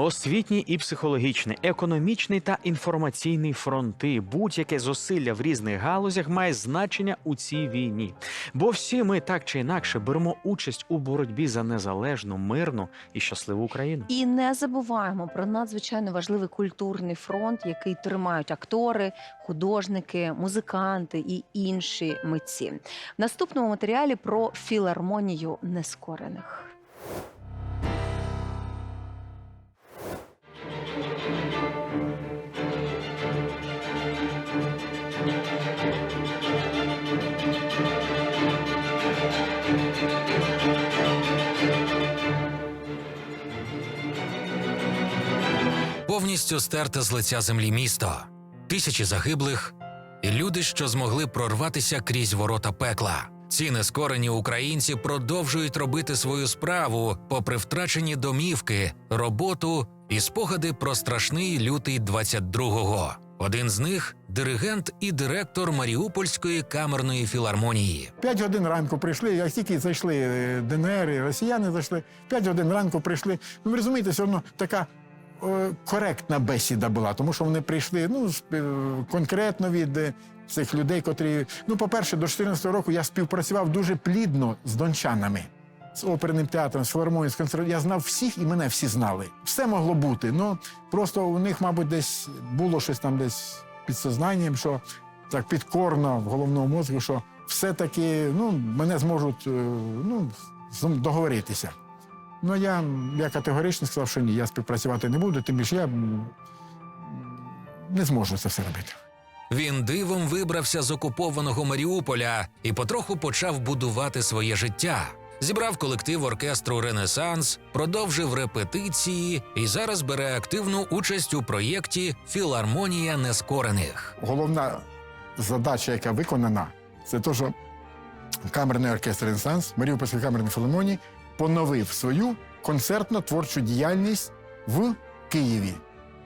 Освітній і психологічний, економічний та інформаційний фронти. Будь-яке зусилля в різних галузях має значення у цій війні. Бо всі ми так чи інакше беремо участь у боротьбі за незалежну, мирну і щасливу Україну. І не забуваємо про надзвичайно важливий культурний фронт, який тримають актори, художники, музиканти і інші митці. В наступному матеріалі про філармонію нескорених. Повністю стерте з лиця землі місто, тисячі загиблих і люди, що змогли прорватися крізь ворота пекла. Ці нескорені українці продовжують робити свою справу, попри втрачені домівки, роботу і спогади про страшний лютий 22-го. Один з них диригент і директор Маріупольської камерної філармонії. П'ять годин ранку прийшли, як тільки зайшли е, ДНР, і росіяни зайшли, п'ять годин ранку прийшли. Ну, ви розумієте, все одно така коректна бесіда була, тому що вони прийшли ну, е, конкретно від е, цих людей, котрі. Ну, по-перше, до 14 року я співпрацював дуже плідно з дончанами. З оперним театром, з філармонією, з консерваторією. Я знав всіх і мене всі знали. Все могло бути. Ну просто у них, мабуть, десь було щось там десь під сознанням, що так підкорно в головному мозку, що все-таки ну, мене зможуть е, ну, договоритися. Ну, я, я категорично сказав, що ні, я співпрацювати не буду, тим більше я не зможу це все робити. Він дивом вибрався з окупованого Маріуполя і потроху почав будувати своє життя. Зібрав колектив оркестру Ренесанс, продовжив репетиції і зараз бере активну участь у проєкті Філармонія нескорених. Головна задача, яка виконана, це те, що камерний оркестр Ренесанс Маріупольської камерної філармонії поновив свою концертно-творчу діяльність в Києві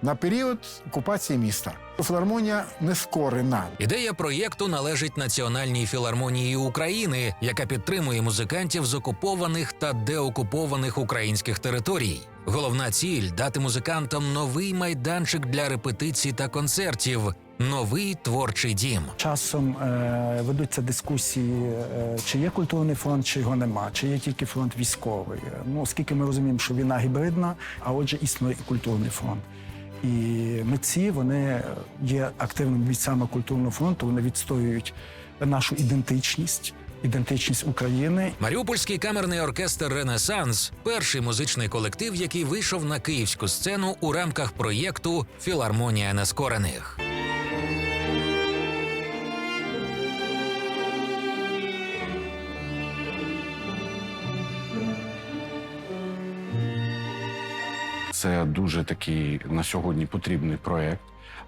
на період окупації міста. Філармонія не скорена. Ідея проєкту належить Національній філармонії України, яка підтримує музикантів з окупованих та деокупованих українських територій. Головна ціль дати музикантам новий майданчик для репетицій та концертів, новий творчий дім. Часом е, ведуться дискусії, е, чи є культурний фронт, чи його нема, чи є тільки фронт військовий. Ну, оскільки ми розуміємо, що війна гібридна, а отже, існує і культурний фронт. І митці вони є активними бійцями культурного фронту, вони відстоюють нашу ідентичність, ідентичність України Маріупольський камерний оркестр Ренесанс перший музичний колектив, який вийшов на київську сцену у рамках проєкту Філармонія нескорених. Це дуже такий на сьогодні потрібний проєкт.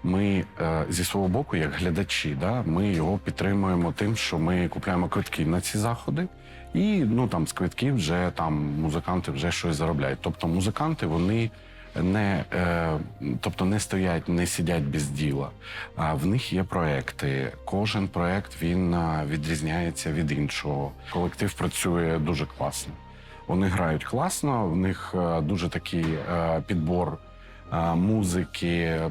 Ми е, зі свого боку, як глядачі, да, ми його підтримуємо тим, що ми купляємо квитки на ці заходи, і ну там з квитків вже там музиканти вже щось заробляють. Тобто музиканти вони не, е, тобто не стоять, не сидять без діла. А в них є проекти. Кожен проект він відрізняється від іншого. Колектив працює дуже класно. Вони грають класно, в них е, дуже такий е, підбор е, музики,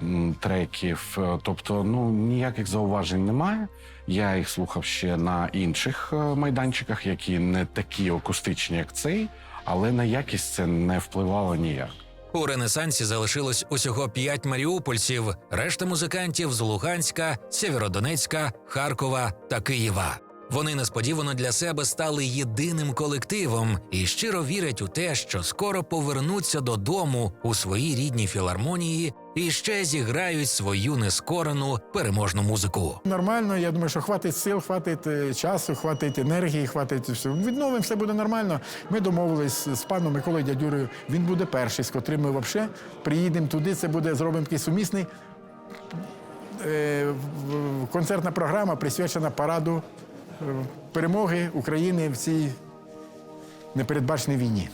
треків. Тобто, ну ніяких зауважень немає. Я їх слухав ще на інших майданчиках, які не такі акустичні, як цей, але на якість це не впливало ніяк. У Ренесансі залишилось усього п'ять маріупольців, решта музикантів з Луганська, Сєвєродонецька, Харкова та Києва. Вони несподівано для себе стали єдиним колективом і щиро вірять у те, що скоро повернуться додому у своїй рідній філармонії і ще зіграють свою нескорену переможну музику. Нормально, я думаю, що хватить сил, хватить е, часу, хватить енергії, хватить все. Відновимо, все буде нормально. Ми домовились з паном Миколою Дядюрою. Він буде перший, з котрим ми взагалі приїдемо туди. Це буде зробимо такий сумісний. е, Концертна програма присвячена параду перемоги України в цій непередбаченій війні.